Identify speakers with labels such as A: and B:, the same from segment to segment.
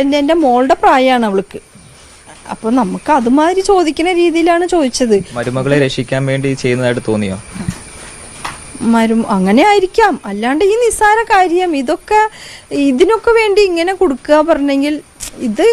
A: എന്റെ എന്റെ മോളുടെ പ്രായമാണ് അവൾക്ക്. അപ്പൊ നമുക്ക് അതുമാതിരി ചോദിക്കുന്ന രീതിയിലാണ് ചോദിച്ചത്.
B: മരുമകളെ രക്ഷിക്കാൻ വേണ്ടി ചെയ്യുന്നതായിട്ട് തോന്നിയോ?
A: മരും അങ്ങനെ ആയിരിക്കാം. അല്ലാണ്ട് ഈ നിസ്സാര കാര്യം ഇതൊക്കെ ഇതിനൊക്കെ വേണ്ടി ഇങ്ങനെ കൊടുക്കുക പറഞ്ഞെങ്കിൽ ഇത്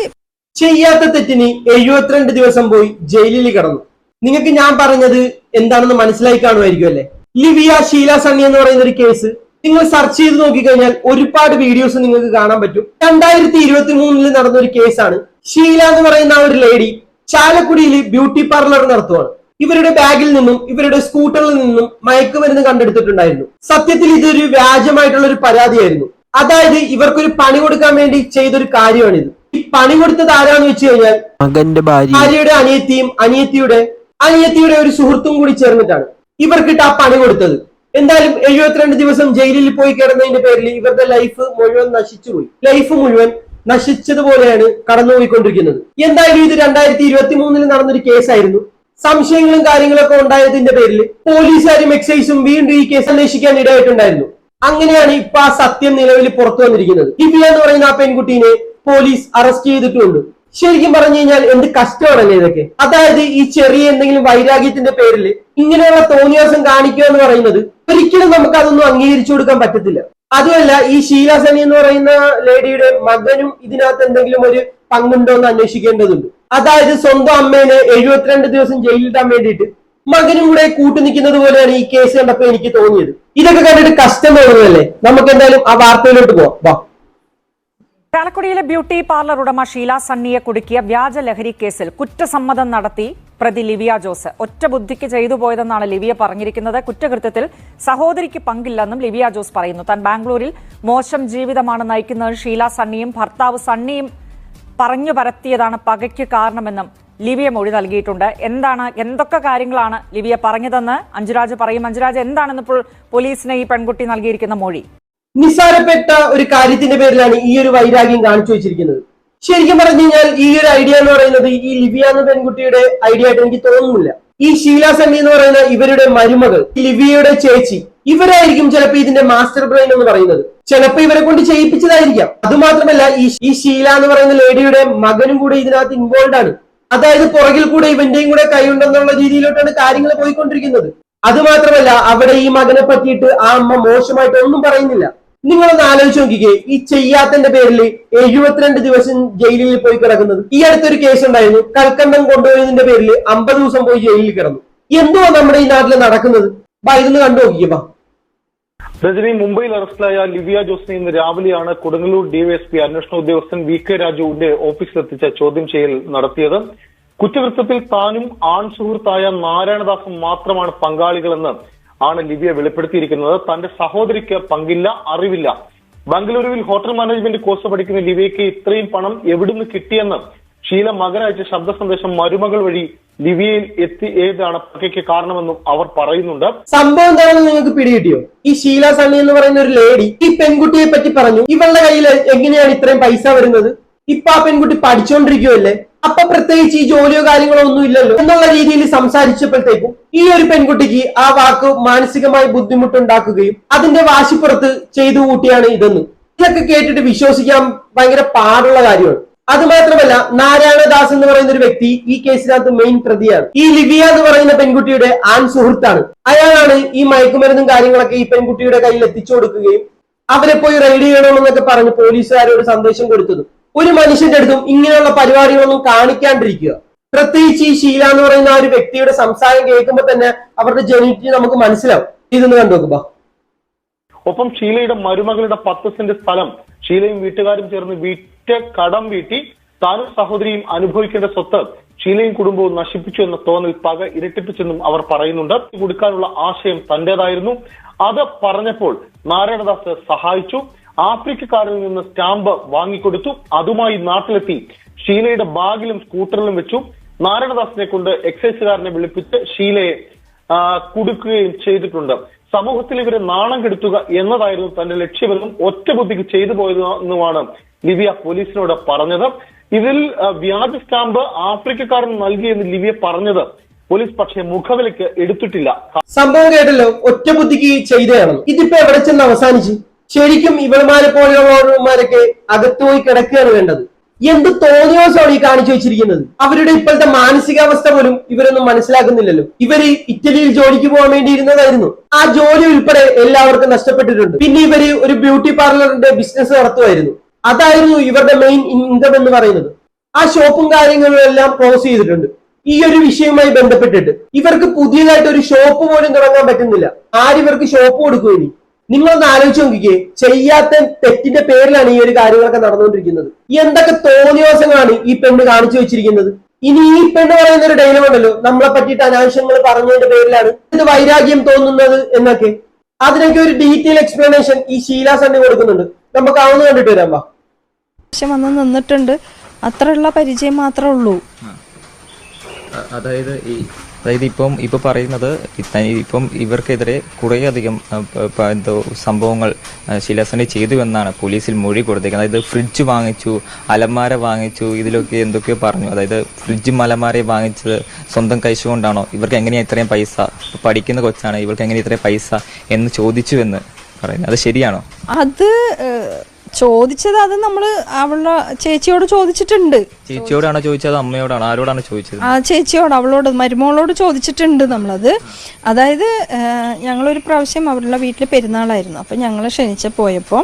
C: ചെയ്യാത്ത തെറ്റിന് എഴുപത്തിരണ്ട് ദിവസം പോയി ജയിലിൽ കിടന്നു. നിങ്ങൾക്ക് ഞാൻ പറഞ്ഞത് എന്താണെന്ന് മനസ്സിലായി കാണുമായിരിക്കും അല്ലെ? ലിവിയ ഷീല സണ്ണി എന്ന് പറയുന്ന ഒരു കേസ് നിങ്ങൾ സെർച്ച് ചെയ്ത് നോക്കിക്കഴിഞ്ഞാൽ ഒരുപാട് വീഡിയോസ് നിങ്ങൾക്ക് കാണാൻ പറ്റും. രണ്ടായിരത്തി ഇരുപത്തി മൂന്നിൽ നടന്ന ഒരു കേസാണ് ഷീല എന്ന് പറയുന്ന ഒരു ലേഡി ചാലക്കുടിയിൽ ബ്യൂട്ടി പാർലർ നടത്തുവാണ്. ഇവരുടെ ബാഗിൽ നിന്നും ഇവരുടെ സ്കൂട്ടറിൽ നിന്നും മയക്കുമരുന്ന് കണ്ടെടുത്തിട്ടുണ്ടായിരുന്നു. സത്യത്തിൽ ഇതൊരു വ്യാജമായിട്ടുള്ള ഒരു പരാതിയായിരുന്നു. അതായത് ഇവർക്കൊരു പണി കൊടുക്കാൻ വേണ്ടി ചെയ്തൊരു കാര്യമാണിത്. ഈ പണി കൊടുത്തത് ആരാന്ന് വെച്ച് കഴിഞ്ഞാൽ
D: മകന്റെ ഭാര്യ.
C: ഭാര്യയുടെ അനിയത്തിയും അനിയത്തിയുടെ അനിയത്തിയുടെ ഒരു സുഹൃത്തും കൂടി ചേർന്നിട്ടാണ് ഇവർക്കിട്ട് ആ പണി കൊടുത്തത്. എന്തായാലും എഴുപത്തിരണ്ട് ദിവസം ജയിലിൽ പോയി കിടന്നതിന്റെ പേരിൽ ഇവരുടെ ലൈഫ് മുഴുവൻ നശിച്ചുപോയി. ലൈഫ് മുഴുവൻ നശിച്ചതുപോലെയാണ് കടന്നുപോയിക്കൊണ്ടിരിക്കുന്നത്. എന്തായാലും ഇത് രണ്ടായിരത്തി ഇരുപത്തി മൂന്നിൽ നടന്നൊരു കേസായിരുന്നു. സംശയങ്ങളും കാര്യങ്ങളൊക്കെ ഉണ്ടായതിന്റെ പേരിൽ പോലീസുകാരും എക്സൈസും വീണ്ടും ഈ കേസ് അന്വേഷിക്കാൻ ഇടയായിട്ടുണ്ടായിരുന്നു. അങ്ങനെയാണ് ഇപ്പൊ ആ സത്യം നിലവിൽ പുറത്തു വന്നിരിക്കുന്നത് ദിവ്യ എന്ന് പറയുന്ന ആ പെൺകുട്ടീനെ പോലീസ് അറസ്റ്റ് ചെയ്തിട്ടുണ്ട്. ശരിക്കും പറഞ്ഞു കഴിഞ്ഞാൽ എന്ത് കഷ്ടമാണല്ലേ ഇതൊക്കെ? അതായത് ഈ ചെറിയ എന്തെങ്കിലും വൈരാഗ്യത്തിന്റെ പേരിൽ ഇങ്ങനെയുള്ള തോന്നിയാസം കാണിക്കുക എന്ന് പറയുന്നത് ഒരിക്കലും നമുക്ക് അതൊന്നും അംഗീകരിച്ചു കൊടുക്കാൻ പറ്റത്തില്ല. അതുമല്ല ഈ ശീലാസനി എന്ന് പറയുന്ന ലേഡിയുടെ മകനും ഇതിനകത്ത് എന്തെങ്കിലും ഒരു പങ്കുണ്ടോ എന്ന് അന്വേഷിക്കേണ്ടതുണ്ട്. അതായത് സ്വന്തം അമ്മേനെ എഴുപത്തിരണ്ട് ദിവസം ജയിലിടാൻ വേണ്ടിയിട്ട് മകനും കൂടെ കൂട്ടു നിൽക്കുന്നത് പോലെയാണ് ഈ കേസ് കണ്ടപ്പോ എനിക്ക് തോന്നിയത്. ഇതൊക്കെ കണ്ടിട്ട് കഷ്ടം തോന്നുന്നതല്ലേ നമുക്ക് എന്തായാലും ആ വാർത്തയിലോട്ട് പോവാം.
E: ചാലക്കുടിയിലെ ബ്യൂട്ടി പാർലർ ഉടമ ഷീല സണ്ണിയെ കുടുക്കിയ വ്യാജ ലഹരി കേസിൽ കുറ്റസമ്മതം നടത്തി പ്രതി ലിവിയ ജോസ്. ഒറ്റ ബുദ്ധിക്ക് ചെയ്തു പോയതെന്നാണ് ലിവിയ പറഞ്ഞിരിക്കുന്നത്. കുറ്റകൃത്യത്തിൽ സഹോദരിക്ക് പങ്കില്ലെന്നും ലിവിയ ജോസ് പറയുന്നു. താൻ ബാംഗ്ലൂരിൽ മോശം ജീവിതമാണ് നയിക്കുന്നത് ഷീല സണ്ണിയും ഭർത്താവ് സണ്ണിയും പറഞ്ഞു പരത്തിയതാണ് പകയ്ക്ക് കാരണമെന്നും ലിവിയ മൊഴി നൽകിയിട്ടുണ്ട്. എന്താണ് എന്തൊക്കെ കാര്യങ്ങളാണ് ലിവിയ പറഞ്ഞതെന്ന് അഞ്ജുരാജ് പറയും. അഞ്ജുരാജ് എന്താണെന്നിപ്പോൾ പോലീസിന് ഈ പെൺകുട്ടി നൽകിയിരിക്കുന്ന മൊഴി?
C: നിസ്സാരപ്പെട്ട ഒരു കാര്യത്തിന്റെ പേരിലാണ് ഈ ഒരു വൈരാഗ്യം കാണിച്ചു വെച്ചിരിക്കുന്നത്. ശരിക്കും പറഞ്ഞു കഴിഞ്ഞാൽ ഈ ഒരു ഐഡിയ എന്ന് പറയുന്നത് ഈ ലിവിയ എന്ന പെൺകുട്ടിയുടെ ഐഡിയ ആയിട്ട് എനിക്ക് തോന്നുന്നില്ല. ഈ ഷീല സണ്ണി എന്ന് പറയുന്ന ഇവരുടെ മരുമകൾ ലിവിയയുടെ ചേച്ചി ഇവരായിരിക്കും ചിലപ്പോ ഇതിന്റെ മാസ്റ്റർ ബ്രെയിൻ എന്ന് പറയുന്നത്. ചിലപ്പോ ഇവരെ കൊണ്ട് ചെയ്യിപ്പിച്ചതായിരിക്കാം. അതുമാത്രമല്ല ഈ ഈ ഷീല എന്ന് പറയുന്ന ലേഡിയുടെ മകനും കൂടെ ഇതിനകത്ത് ഇൻവോൾവ് ആണ്. അതായത് പുറകിൽ കൂടെ ഇവന്റെയും കൂടെ കൈയുണ്ടെന്നുള്ള രീതിയിലോട്ടാണ് കാര്യങ്ങൾ പോയിക്കൊണ്ടിരിക്കുന്നത്. അതുമാത്രമല്ല അവിടെ ഈ മകനെ പറ്റിയിട്ട് ആ അമ്മ മോശമായിട്ട് ഒന്നും പറയുന്നില്ല. നിങ്ങളൊന്ന് ആലോചിച്ച് നോക്കിക്കേ. ഈ ചെയ്യാത്തന്റെ പേരിൽ എഴുപത്തിരണ്ട് ദിവസം ജയിലിൽ പോയി കിടക്കുന്നത്. ഈ അടുത്തൊരു കേസ് ഉണ്ടായിരുന്നു. കൽക്കണ്ടം കൊണ്ടുപോയതിന്റെ പേരിൽ അമ്പത് ദിവസം പോയി ജയിലിൽ കിടന്നു. എന്തുവാ നമ്മുടെ ഈ നാട്ടിൽ നടക്കുന്നത്? ബാ ഇതൊന്ന് കണ്ടു ബാ
F: രജനി മുംബൈയിൽ അറസ്റ്റിലായ ലിവിയ ജോസിനെ ഇന്ന് രാവിലെയാണ് കൊടുങ്ങല്ലൂർ ഡിവൈഎസ്പി അന്വേഷണ ഉദ്യോഗസ്ഥൻ വി കെ രാജുവിന്റെ ഓഫീസിലെത്തിച്ച ചോദ്യം ചെയ്യൽ നടത്തിയത്. കുറ്റകൃത്യത്തിൽ താനും ആൺ സുഹൃത്തായ നാരായണദാസും മാത്രമാണ് പങ്കാളികളെന്ന് ആണ് ലിബിയ വെളിപ്പെടുത്തിയിരിക്കുന്നത്. തന്റെ സഹോദരിക്ക് പങ്കില്ല അറിവില്ല. ബംഗളൂരുവിൽ ഹോട്ടൽ മാനേജ്മെന്റ് കോഴ്സ് പഠിക്കുന്ന ലിവിയയ്ക്ക് ഇത്രയും പണം എവിടുന്ന് കിട്ടിയെന്ന് ഷീല മകനയച്ച ശബ്ദ സന്ദേശം മരുമകൾ വഴി ലിവിയയിൽ എത്തി ഏതാണ് പകയ്ക്ക് കാരണമെന്നും അവർ പറയുന്നുണ്ട്.
C: സംഭവം എന്താണെന്ന് നിങ്ങൾക്ക് പിടികിട്ടിയോ? ഈ ഷീല സണ്ണി എന്ന് പറയുന്ന ഒരു ലേഡി ഈ പെൺകുട്ടിയെ പറ്റി പറഞ്ഞു. ഇവളുടെ കയ്യിൽ എങ്ങനെയാണ് ഇത്രയും പൈസ വരുന്നത്? ഇപ്പൊ ആ പെൺകുട്ടി പഠിച്ചുകൊണ്ടിരിക്കുവല്ലേ അപ്പൊ പ്രത്യേകിച്ച് ഈ ജോലിയോ കാര്യങ്ങളോ ഒന്നും ഇല്ലല്ലോ എന്നുള്ള രീതിയിൽ സംസാരിച്ചപ്പോഴത്തേക്കും ഈ ഒരു പെൺകുട്ടിക്ക് ആ വാക്ക് മാനസികമായി ബുദ്ധിമുട്ടുണ്ടാക്കുകയും അതിന്റെ വാശിപ്പുറത്ത് ചെയ്തു കൂട്ടിയാണ് ഇതെന്ന്. ഇതൊക്കെ കേട്ടിട്ട് വിശ്വസിക്കാൻ ഭയങ്കര പാടുള്ള കാര്യമാണ്. അത് മാത്രമല്ല നാരായണദാസ് എന്ന് പറയുന്ന ഒരു വ്യക്തി ഈ കേസിനകത്ത് മെയിൻ പ്രതിയാണ്. ഈ ലിവിയ എന്ന് പറയുന്ന പെൺകുട്ടിയുടെ ആൺ സുഹൃത്താണ്. അയാളാണ് ഈ മയക്കുമരുന്നും കാര്യങ്ങളൊക്കെ ഈ പെൺകുട്ടിയുടെ കയ്യിൽ എത്തിച്ചു കൊടുക്കുകയും അവരെ പോയി റെയ്ഡ് ചെയ്യണമെന്നൊക്കെ പറഞ്ഞ് പോലീസുകാരോട് സന്ദേശം കൊടുത്തത്. ഒരു മനുഷ്യന്റെ അടുത്തും ഇങ്ങനെയുള്ള പരിപാടികളൊന്നും കാണിക്കാണ്ടിരിക്കുക. പ്രത്യേകിച്ച് ഈ ശീല എന്ന് പറയുന്ന ആ ഒരു വ്യക്തിയുടെ സംസാരം കേൾക്കുമ്പോൾ തന്നെ അവരുടെ ജനിറ്റി നമുക്ക് മനസ്സിലാവും. ഇതൊന്ന് കണ്ടു നോക്കുമ്പോ
F: ഒപ്പം ഷീലയുടെ മരുമകളുടെ പത്ത് സെന്റ് സ്ഥലം ഷീലയും വീട്ടുകാരും ചേർന്ന് വിറ്റ കടം വീട്ടി താനും സഹോദരിയും അനുഭവിക്കേണ്ട സ്വത്ത് ഷീലയും കുടുംബവും നശിപ്പിച്ചു എന്ന തോന്നൽ പക ഇരട്ടിപ്പിച്ചെന്നും അവർ പറയുന്നുണ്ട്. കൊടുക്കാനുള്ള ആശയം തന്റേതായിരുന്നു. അത് പറഞ്ഞപ്പോൾ നാരായണദാസ് സഹായിച്ചു. ആഫ്രിക്കക്കാരിൽ നിന്ന് സ്റ്റാമ്പ് വാങ്ങിക്കൊടുത്തു. അതുമായി നാട്ടിലെത്തി ഷീലയുടെ ബാഗിലും സ്കൂട്ടറിലും വെച്ചു. നാരായണദാസിനെ കൊണ്ട് എക്സൈസുകാരനെ വിളിപ്പിച്ച് ഷീലയെ കുടുക്കുകയും ചെയ്തിട്ടുണ്ട്. സമൂഹത്തിൽ ഇവരെ നാണം കെടുത്തുക എന്നതായിരുന്നു തന്റെ ലക്ഷ്യമെന്നും ഒറ്റ ബുദ്ധിക്ക് ചെയ്തു പോയതെന്നുമാണ് ലിവിയ പോലീസിനോട് പറഞ്ഞത്. ഇതിൽ വ്യാജ സ്റ്റാമ്പ് ആഫ്രിക്കക്കാരൻ നൽകിയെന്ന് ലിവിയ പറഞ്ഞത് പോലീസ് പക്ഷേ മുഖവിലക്ക് എടുത്തിട്ടില്ല.
C: സംഭവം കേട്ടല്ലോ ഒറ്റ ബുദ്ധിക്ക് ചെയ്തതാണ് ഇതിപ്പോ എവിടെ ചെന്ന് അവസാനിച്ചു? ശരിക്കും ഇവളുമാരെ പോലെയുള്ളവന്മാരൊക്കെ അകത്തുപോയി കിടക്കുകയാണ് വേണ്ടത്. എന്ത് തോന്നിയോസമാണ് ഈ കാണിച്ചു വെച്ചിരിക്കുന്നത്? അവരുടെ ഇപ്പോഴത്തെ മാനസികാവസ്ഥ പോലും ഇവരൊന്നും മനസ്സിലാക്കുന്നില്ലല്ലോ. ഇവർ ഇറ്റലിയിൽ ജോലിക്ക് പോകാൻ വേണ്ടി ഇരുന്നതായിരുന്നു. ആ ജോലി ഉൾപ്പെടെ എല്ലാവർക്കും നഷ്ടപ്പെട്ടിട്ടുണ്ട്. പിന്നെ ഇവർ ഒരു ബ്യൂട്ടി പാർലറിന്റെ ബിസിനസ് നടത്തുമായിരുന്നു. അതായിരുന്നു ഇവരുടെ മെയിൻ ഇൻകം എന്ന് പറയുന്നത്. ആ ഷോപ്പും കാര്യങ്ങളും എല്ലാം ക്ലോസ് ചെയ്തിട്ടുണ്ട്. ഈ ഒരു വിഷയവുമായി ബന്ധപ്പെട്ടിട്ട്. ഇവർക്ക് പുതിയതായിട്ട് ഒരു ഷോപ്പ് പോലും തുടങ്ങാൻ പറ്റുന്നില്ല. ആരിവർക്ക് ഷോപ്പ് കൊടുക്കും ഇനി നിങ്ങളൊന്ന് ആലോചിച്ച് നോക്കിക്കേ. ചെയ്യാത്ത തെറ്റിന്റെ പേരിലാണ് ഈ ഒരു കാര്യങ്ങളൊക്കെ നടന്നുകൊണ്ടിരിക്കുന്നത്. എന്തൊക്കെ തോന്നിയോസങ്ങളാണ് ഈ പെണ്ണ് കാണിച്ചു വെച്ചിരിക്കുന്നത്? ഇനി ഈ പെണ്ണ് പറയുന്ന ഒരു ഡയലോഗ് ഉണ്ടല്ലോ. നമ്മളെ പറ്റിയിട്ട് അനാവശ്യങ്ങൾ പറഞ്ഞതിന്റെ പേരിലാണ് ഇത് വൈരാഗ്യം തോന്നുന്നത് എന്നൊക്കെ. അതിനൊക്കെ ഒരു ഡീറ്റെയിൽ എക്സ്പ്ലനേഷൻ ഈ ഷീല സണ്ണി കൊടുക്കുന്നുണ്ട്. നമുക്ക് അവന്ന് കണ്ടിട്ട് വരാം വാ.
A: പക്ഷെ വന്ന് നിന്നിട്ടുണ്ട്. അത്രയുള്ള പരിചയം മാത്രമേ ഉള്ളൂ.
B: അതായത് ഈ അതായത് ഇപ്പം ഇപ്പൊ പറയുന്നത് ഇപ്പം ഇവർക്കെതിരെ കുറേയധികം എന്തോ സംഭവങ്ങൾ ശിലാസനി ചെയ്തു എന്നാണ് പോലീസിൽ മൊഴി കൊടുത്തേക്കുന്നത്. അതായത് ഫ്രിഡ്ജ് വാങ്ങിച്ചു അലമാര വാങ്ങിച്ചു ഇതിലൊക്കെ എന്തൊക്കെയോ പറഞ്ഞു. അതായത് ഫ്രിഡ്ജും അലമാരയും വാങ്ങിച്ചത് സ്വന്തം കഴിച്ചുകൊണ്ടാണോ കൊണ്ടാണോ ഇവർക്ക് എങ്ങനെയാ ഇത്രയും പൈസ? പഠിക്കുന്ന കൊച്ചാണ് ഇവർക്ക് എങ്ങനെ ഇത്രയും പൈസ എന്ന് ചോദിച്ചു എന്ന് പറയുന്നത്. അത് ശരിയാണോ?
A: അത് ചോദിച്ചത് അത് നമ്മൾ അവളുടെ ചേച്ചിയോട് ചോദിച്ചിട്ടുണ്ട്.
B: ചേച്ചിയോടാണോ ചോദിച്ചത്? അമ്മയോടാണോ? ആരോടാണ് ചോദിച്ചത്?
A: ആ ചേച്ചിയോട് അവളോട് മരുമോളോട് ചോദിച്ചിട്ടുണ്ട് നമ്മളത്. അതായത് ഞങ്ങളൊരു പ്രാവശ്യം അവരുടെ വീട്ടിൽ പെരുന്നാളായിരുന്നു. അപ്പം ഞങ്ങൾ ക്ഷണിച്ച പോയപ്പോൾ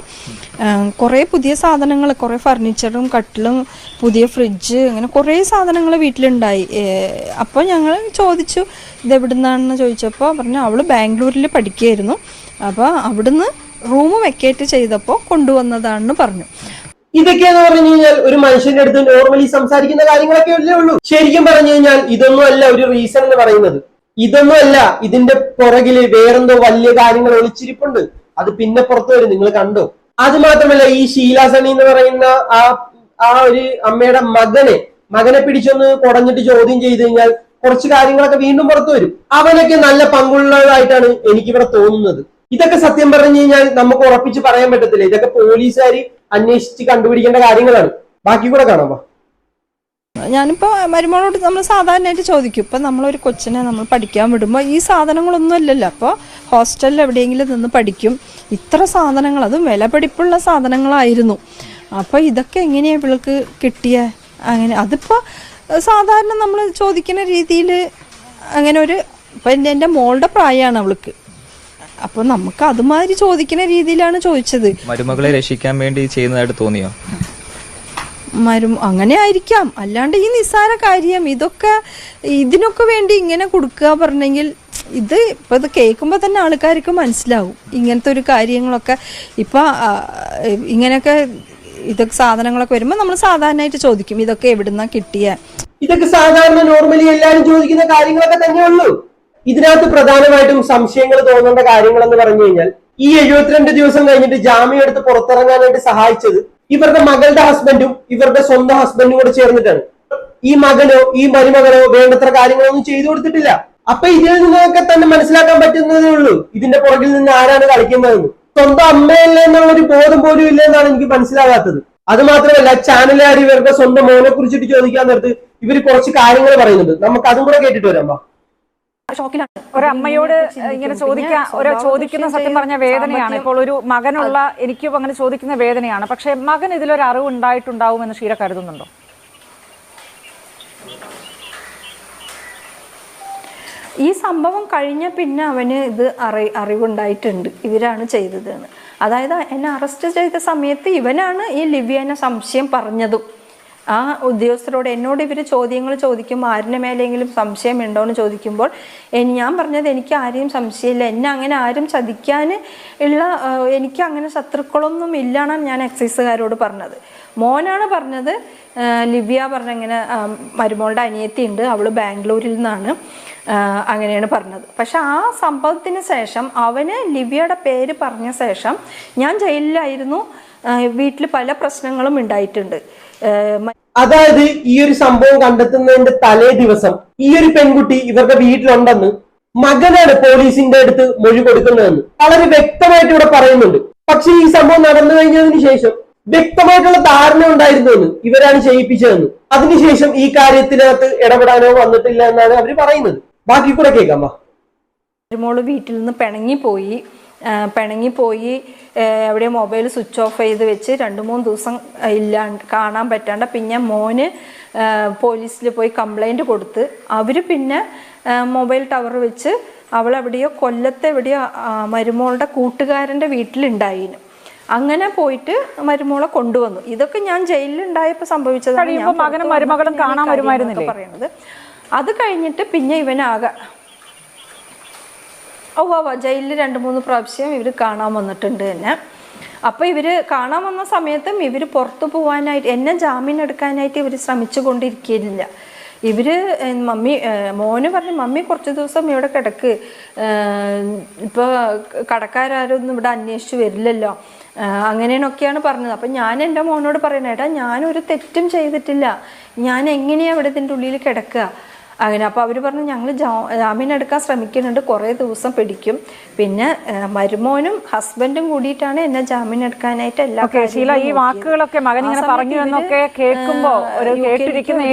A: കുറേ പുതിയ സാധനങ്ങൾ കുറേ ഫർണിച്ചറും കട്ടിലും പുതിയ ഫ്രിഡ്ജ് അങ്ങനെ കുറേ സാധനങ്ങൾ വീട്ടിലുണ്ടായി. അപ്പോൾ ഞങ്ങൾ ചോദിച്ചു ഇത് എവിടുന്നാണെന്ന്? ചോദിച്ചപ്പോൾ പറഞ്ഞു അവൾ ബാംഗ്ലൂരിൽ പഠിക്കുകയായിരുന്നു അപ്പോൾ അവിടുന്ന് റൂം വെക്കേറ്റ് ചെയ്തപ്പോൾ കൊണ്ടുവന്നതാണെന്ന് പറഞ്ഞു.
C: ഇതൊക്കെയെന്ന് പറഞ്ഞു കഴിഞ്ഞാൽ ഒരു മനുഷ്യന്റെ അടുത്ത് നോർമലി സംസാരിക്കുന്ന കാര്യങ്ങളൊക്കെ അല്ലേ ഉള്ളൂ. ശരിക്കും പറഞ്ഞു കഴിഞ്ഞാൽ ഇതൊന്നും അല്ല ഒരു റീസൺ എന്ന് പറയുന്നത്. ഇതൊന്നും അല്ല ഇതിന്റെ പുറകിൽ വേറെന്തോ വലിയ കാര്യങ്ങൾ ഒളിച്ചിരിപ്പുണ്ട്. അത് പിന്നെ പുറത്തു വരും നിങ്ങൾ കണ്ടോ? അത് മാത്രമല്ല ഈ ശീലാസണി എന്ന് പറയുന്ന ആ ആ ഒരു അമ്മയുടെ മകനെ മകനെ പിടിച്ചൊന്ന് കുടഞ്ഞിട്ട് ചോദ്യം ചെയ്തു കഴിഞ്ഞാൽ കുറച്ച് കാര്യങ്ങളൊക്കെ വീണ്ടും പുറത്തു വരും. അവനൊക്കെ നല്ല പങ്കുള്ളതായിട്ടാണ് എനിക്കിവിടെ തോന്നുന്നത്. ഇതൊക്കെ സത്യം പറഞ്ഞു കഴിഞ്ഞാൽ നമുക്ക് ഉറപ്പിച്ച് പറയാൻ പറ്റത്തില്ല. ഇതൊക്കെ പോലീസുകാർ അന്വേഷിച്ച് കണ്ടുപിടിക്കേണ്ട കാര്യങ്ങളാണ്. ബാക്കി കൂടെ കാണാം
A: ഞാനിപ്പോ മരുമോളോട് നമ്മൾ സാധാരണയായിട്ട് ചോദിക്കും. ഇപ്പൊ നമ്മളൊരു കൊച്ചിനെ നമ്മൾ പഠിക്കാൻ വിടുമ്പോൾ ഈ സാധനങ്ങളൊന്നും അല്ലല്ലോ. അപ്പോൾ ഹോസ്റ്റലിൽ എവിടെയെങ്കിലും നിന്ന് പഠിക്കും. ഇത്ര സാധനങ്ങൾ അതും വിലപിടിപ്പുള്ള സാധനങ്ങളായിരുന്നു. അപ്പോൾ ഇതൊക്കെ എങ്ങനെയാ ഇവൾക്ക് കിട്ടിയ? അങ്ങനെ അതിപ്പോൾ സാധാരണ നമ്മൾ ചോദിക്കുന്ന രീതിയിൽ അങ്ങനെ ഒരു ഇപ്പം എന്റെ എന്റെ മോളുടെ പ്രായമാണ് അവൾക്ക്. അപ്പോൾ നമുക്ക് അതുമാതിരി ചോദിക്കുന്ന രീതിയിലാണ് ചോദിച്ചത്.
B: മരുമകളെ രക്ഷിക്കാൻ വേണ്ടി ചെയ്യുന്നതായിട്ട് തോന്നിയോ?
A: മരും അങ്ങനെ ആയിരിക്കാം. അല്ലാണ്ട് ഈ നിസ്സാര കാര്യം ഇതൊക്കെ ഇതിനൊക്കെ വേണ്ടി ഇങ്ങനെ കൊടുക്കുക പറഞ്ഞെങ്കിൽ ഇത് ഇപ്പൊ ഇത് കേൾക്കുമ്പോൾ തന്നെ ആൾക്കാർക്ക് മനസ്സിലാവും. ഇങ്ങനത്തെ ഒരു കാര്യങ്ങളൊക്കെ ഇപ്പൊ ഇങ്ങനെയൊക്കെ ഇതൊക്കെ സാധനങ്ങളൊക്കെ വരുമ്പോൾ നമ്മൾ സാധാരണയായിട്ട് ചോദിക്കും ഇതൊക്കെ എവിടുന്നാ കിട്ടിയ?
C: ഇതൊക്കെ സാധാരണ നോർമലി എല്ലാവരും ചോദിക്കുന്ന കാര്യങ്ങളൊക്കെ തന്നെ ഉള്ളൂ ഇതിനകത്ത് പ്രധാനമായിട്ടും സംശയങ്ങൾ തോന്നേണ്ട കാര്യങ്ങൾ എന്ന് പറഞ്ഞു കഴിഞ്ഞാൽ ഈ എഴുപത്തിരണ്ട് ദിവസം കഴിഞ്ഞിട്ട് ജാമ്യം എടുത്ത് പുറത്തിറങ്ങാനായിട്ട് സഹായിച്ചത് ഇവരുടെ മകളുടെ ഹസ്ബൻഡും ഇവരുടെ സ്വന്തം ഹസ്ബൻഡും കൂടെ ചേർന്നിട്ടാണ്. ഈ മകനോ ഈ മരുമകനോ വേണ്ടത്ര കാര്യങ്ങളൊന്നും ചെയ്തു കൊടുത്തിട്ടില്ല. അപ്പൊ ഇതിൽ നിന്നൊക്കെ തന്നെ മനസ്സിലാക്കാൻ പറ്റുന്നതേ ഉള്ളൂ. ഇതിന്റെ പുറകിൽ നിന്ന് ആരാണ് കളിക്കുന്നതെന്ന്. സ്വന്തം അമ്മയല്ലേ എന്നുള്ള ഒരു ബോധം പോലും ഇല്ല എന്നാണ് എനിക്ക് മനസ്സിലാകാത്തത്. അത് മാത്രമല്ല ചാനലുകാർ ഇവരുടെ സ്വന്തം മോനെ കുറിച്ചിട്ട് ചോദിക്കാൻ നേരത്ത് ഇവർ കുറച്ച് കാര്യങ്ങൾ പറയുന്നുണ്ട്. നമുക്ക് അതും കൂടെ കേട്ടിട്ട് വരാം വാ
E: ഒരു അമ്മയോട് ഇങ്ങനെ ചോദിക്കാൻ ഒരു ചോദിക്കുന്ന സത്യം പറഞ്ഞ വേദനയാണ്. ഇപ്പോൾ ഒരു മകനുള്ള എനിക്കും അങ്ങനെ ചോദിക്കുന്ന വേദനയാണ്. പക്ഷെ മകൻ ഇതിലൊരു അറിവ് ഉണ്ടായിട്ടുണ്ടാവുമെന്ന് ഷീര കരുതുന്നുണ്ടോ?
A: ഈ സംഭവം കഴിഞ്ഞ പിന്നെ അവന് ഇത് അറി അറിവുണ്ടായിട്ടുണ്ട്. ഇവരാണ് ചെയ്തതെന്ന്. അതായത് എന്നെ അറസ്റ്റ് ചെയ്ത സമയത്ത് ഇവനാണ് ഈ ലിവ്യനെ സംശയം പറഞ്ഞതും. ആ ഉദ്യോഗസ്ഥരോട് എന്നോട് ഇവർ ചോദ്യങ്ങൾ ചോദിക്കുമ്പോൾ ആരുടെ മേലെങ്കിലും സംശയം ഉണ്ടോ എന്ന് ചോദിക്കുമ്പോൾ ഞാൻ പറഞ്ഞത് എനിക്ക് ആരെയും സംശയമില്ല. എന്നെ അങ്ങനെ ആരും ചതിക്കാൻ ഉള്ള എനിക്ക് അങ്ങനെ ശത്രുക്കളൊന്നും ഇല്ലാണ് ഞാൻ എക്സൈസുകാരോട് പറഞ്ഞത്. മോനാണ് പറഞ്ഞത് ലിബിയ പറഞ്ഞ ഇങ്ങനെ മരുമോളുടെ അനിയത്തി ഉണ്ട് അവൾ ബാംഗ്ലൂരിൽ നിന്നാണ് അങ്ങനെയാണ് പറഞ്ഞത്. പക്ഷെ ആ സംഭവത്തിന് ശേഷം അവന് ലിവ്യയുടെ പേര് പറഞ്ഞ ശേഷം ഞാൻ ജയിലിലായിരുന്നു വീട്ടിൽ പല പ്രശ്നങ്ങളും ഉണ്ടായിട്ടുണ്ട്.
C: അതായത് ഈ ഒരു സംഭവം കണ്ടെത്തുന്നതിന്റെ തലേ ദിവസം ഈ ഒരു പെൺകുട്ടി ഇവരുടെ വീട്ടിലുണ്ടെന്ന് മകനാണ് പോലീസിന്റെ അടുത്ത് മൊഴി കൊടുക്കുന്നതെന്ന് വളരെ വ്യക്തമായിട്ട് ഇവിടെ പറയുന്നുണ്ട്. പക്ഷെ ഈ സംഭവം നടന്നു കഴിഞ്ഞതിന് ശേഷം വ്യക്തമായിട്ടുള്ള ധാരണ ഉണ്ടായിരുന്നുവെന്ന് ഇവരാണ് ചെയ്യിപ്പിച്ചതെന്ന്. അതിനുശേഷം ഈ കാര്യത്തിനകത്ത് ഇടപെടാനോ വന്നിട്ടില്ല എന്നാണ് അവർ പറയുന്നത്. ബാക്കി കൂടെ കേൾക്കാം
A: മരുമോൾ വീട്ടിൽ നിന്ന് പിണങ്ങിപ്പോയി. ആ, പിണങ്ങിപ്പോയി എവിടെ മൊബൈൽ സ്വിച്ച് ഓഫ് ചെയ്ത് വെച്ച് രണ്ട് മൂന്ന് ദിവസം ഇല്ലാണ്ട് കാണാൻ പറ്റാണ്ട് പിന്നെ മോന് പോലീസിൽ പോയി കംപ്ലൈന്റ് കൊടുത്ത് അവർ പിന്നെ മൊബൈൽ ടവർ വെച്ച് അവളെവിടെയോ കൊല്ലത്തെ എവിടെയോ മരുമോളുടെ കൂട്ടുകാരന്റെ വീട്ടിലുണ്ടായിന്. അങ്ങനെ പോയിട്ട് മരുമോളെ കൊണ്ടുവന്നു. ഇതൊക്കെ ഞാൻ ജയിലിലുണ്ടായപ്പോൾ സംഭവിച്ചതാണ്.
E: മകനും മരുമകളും കാണാൻ?
A: പറയണത്. അത് കഴിഞ്ഞിട്ട് പിന്നെ ഇവനാകെ ഓ ജയിലിൽ രണ്ട് മൂന്ന് പ്രാവശ്യം ഇവർ കാണാൻ വന്നിട്ടുണ്ട് തന്നെ അപ്പോൾ ഇവർ കാണാൻ വന്ന സമയത്തും ഇവർ പുറത്തു പോകാനായിട്ട് എന്നെ ജാമ്യം എടുക്കാനായിട്ട് ഇവർ ശ്രമിച്ചു കൊണ്ടിരിക്കില്ല ഇവർ മമ്മി മോന് പറഞ്ഞു മമ്മി കുറച്ച് ദിവസം ഇവിടെ കിടക്ക്. ഇപ്പോൾ കടക്കാരൊന്നും ഇവിടെ അന്വേഷിച്ച് വരില്ലല്ലോ. അങ്ങനെയൊക്കെയാണ് പറഞ്ഞത്. അപ്പം ഞാൻ എന്റെ മോനോട് പറയണേട്ടാ ഞാനൊരു തെറ്റും ചെയ്തിട്ടില്ല. ഞാൻ എങ്ങനെയാണ് ഇവിടെ ഇതിന്റെ ഉള്ളിൽ കിടക്കുക? അങ്ങനെ അപ്പോൾ അവർ പറഞ്ഞു ഞങ്ങൾ ജാമ്യം എടുക്കാൻ ശ്രമിക്കുന്നുണ്ട് കുറേ ദിവസം പിടിക്കും. പിന്നെ മരുമോനും ഹസ്ബൻഡും കൂടിയിട്ടാണ് എന്നെ ജാമ്യം എടുക്കാനായിട്ട് എല്ലാ
E: ശീല ഈ വാക്കുകളൊക്കെ മകൻ ഇങ്ങനെ പറഞ്ഞു എന്നൊക്കെ
A: കേൾക്കുമ്പോൾ
E: ഒരു കേട്ടിരിക്കുന്ന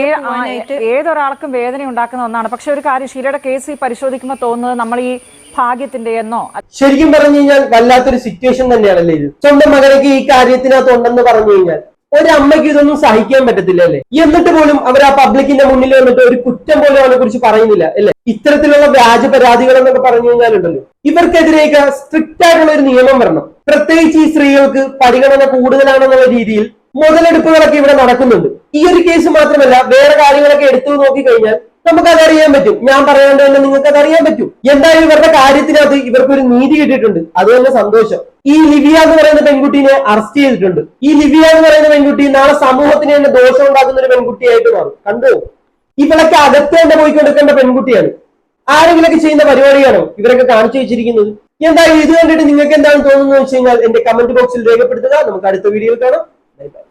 E: ഏതൊരാൾക്കും വേദന ഉണ്ടാക്കുന്ന ഒന്നാണ്. പക്ഷെ ഒരു കാര്യം ഷീലയുടെ കേസ് പരിശോധിക്കുമ്പോൾ തോന്നുന്നത് നമ്മൾ ഈ ഭാഗ്യത്തിന്റെ എന്നോ
C: ശരിക്കും പറഞ്ഞു കഴിഞ്ഞാൽ വല്ലാത്തൊരു സിറ്റുവേഷൻ തന്നെയാണല്ലേ ഇത്. സ്വന്തം മകനൊക്കെ ഈ കാര്യത്തിനകത്ത് ഉണ്ടെന്ന് പറഞ്ഞു കഴിഞ്ഞാൽ. ഒരമ്മയ്ക്ക് ഇതൊന്നും സഹിക്കാൻ പറ്റത്തില്ല അല്ലെ? എന്നിട്ട് പോലും അവർ ആ പബ്ലിക്കിന്റെ മുന്നിൽ വന്നിട്ട് ഒരു കുറ്റം പോലും അവനെ കുറിച്ച് പറയുന്നില്ല അല്ലെ? ഇത്തരത്തിലുള്ള വ്യാജ പരാതികൾ എന്നൊക്കെ പറഞ്ഞു കഴിഞ്ഞാലുണ്ടല്ലോ. ഇവർക്കെതിരെയൊക്കെ സ്ട്രിക്റ്റ് ആയിട്ടുള്ള ഒരു നിയമം വരണം. പ്രത്യേകിച്ച് ഈ സ്ത്രീകൾക്ക് പരിഗണന കൂടുതലാണെന്നുള്ള രീതിയിൽ മുതലെടുപ്പുകളൊക്കെ ഇവിടെ നടക്കുന്നുണ്ട്. ഈ ഒരു കേസ് മാത്രമല്ല വേറെ കാര്യങ്ങളൊക്കെ എടുത്തു നോക്കി കഴിഞ്ഞാൽ നമുക്കത് അറിയാൻ പറ്റും. ഞാൻ പറയാണ്ട് തന്നെ നിങ്ങൾക്ക് അത് അറിയാൻ പറ്റും. എന്തായാലും ഇവരുടെ കാര്യത്തിനകത്ത് ഇവർക്ക് ഒരു നീതി കിട്ടിയിട്ടുണ്ട്. അത് തന്നെ സന്തോഷം. ഈ ലിവിയ എന്ന് പറയുന്ന പെൺകുട്ടിനെ അറസ്റ്റ് ചെയ്തിട്ടുണ്ട്. ഈ ലിവിയ എന്ന് പറയുന്ന പെൺകുട്ടി നാളെ സമൂഹത്തിന് തന്നെ ദോഷം ഉണ്ടാക്കുന്ന ഒരു പെൺകുട്ടിയായിട്ട് മാറും. കണ്ടു? ഇവളൊക്കെ അകത്ത് തന്നെ പോയിക്കൊടുക്കേണ്ട പെൺകുട്ടിയാണ്. ആരെങ്കിലൊക്കെ ചെയ്യുന്ന പരിപാടിയാണോ ഇവരൊക്കെ കാണിച്ചു വെച്ചിരിക്കുന്നത്? എന്തായാലും ഇത് കണ്ടിട്ട് നിങ്ങൾക്ക് എന്താണ് തോന്നുന്നത് വെച്ച് കഴിഞ്ഞാൽ എന്റെ കമന്റ് ബോക്സിൽ രേഖപ്പെടുത്തുക. നമുക്ക് അടുത്ത വീഡിയോയിൽ കാണാം. Bye bye